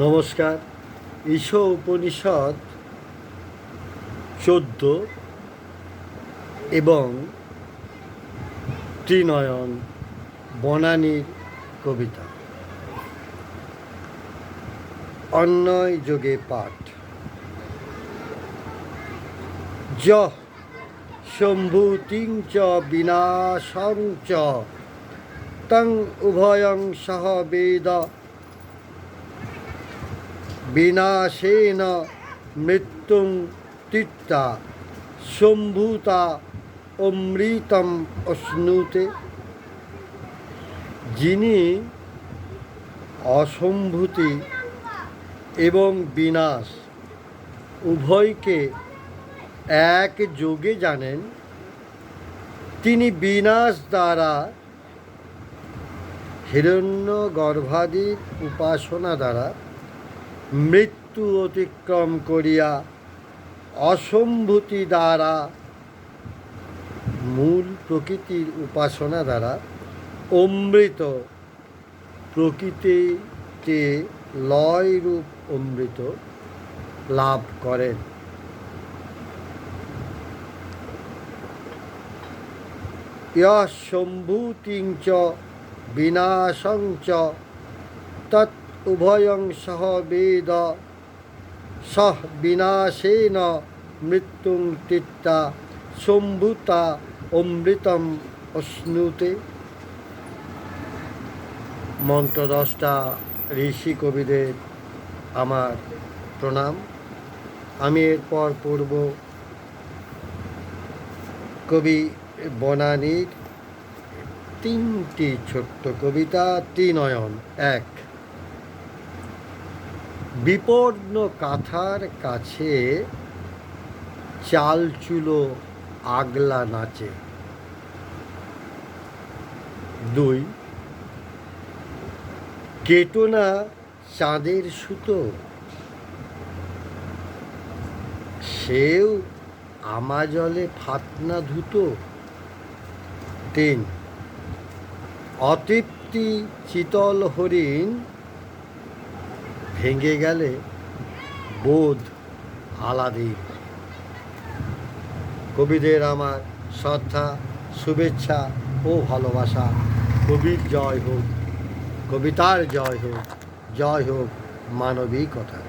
নমস্কার। ঈশ উপনিষদ চোদ্দ এবং ত্রিনয়ন বনানীর কবিতা। অন্যয় যোগে পাঠ। য সম্ভূতিং চ বিনাশং চ, তং উভয়ং সহ বেদ বিনাশেন মৃত্যুং তিক্তা সম্ভূতা অমৃতম অশ্নুতে। যিনি অসম্ভূতি এবং বিনাশ উভয়কে এক যোগে জানেন, তিনি বিনাশ দ্বারা হিরণ্য গর্ভাদির উপাসনা দ্বারা মৃত্যু অতিক্রম করিয়া অসম্ভূতি দ্বারা মূল প্রকৃতির উপাসনা দ্বারা অমৃত প্রকৃতিতে লয়রূপ অমৃত লাভ করেন। সম্ভূতিং চ, বিনাশং চ, তৎ উভয়ং সহ বেদ। সহ বিনাশেন মৃত্যুং তিত্তা শম্ভুতা অমৃতম অশ্নুতে। মন্ত্রদশটা ঋষি কবিদের আমার প্রণাম। আমি এরপর পড়ব কবি বনানীর তিনটি ছোট্ট কবিতা, ত্রিনয়ন এক। বিপন্ন কাথার কাছে চাল চুলো আগলা নাচে। দুই, কেটোনা চাঁদের সুতো। সেও আমাজলে ফাতনা ধুতো। তিন, অতৃপ্তি চিতল হরিণ ভেঙে গেলে বোধ আলাদিন কবিদের আমার শ্রদ্ধা, শুভেচ্ছা ও ভালোবাসা। কবির জয় হোক, কবিতার জয় হোক জয় হোক মানবিকতা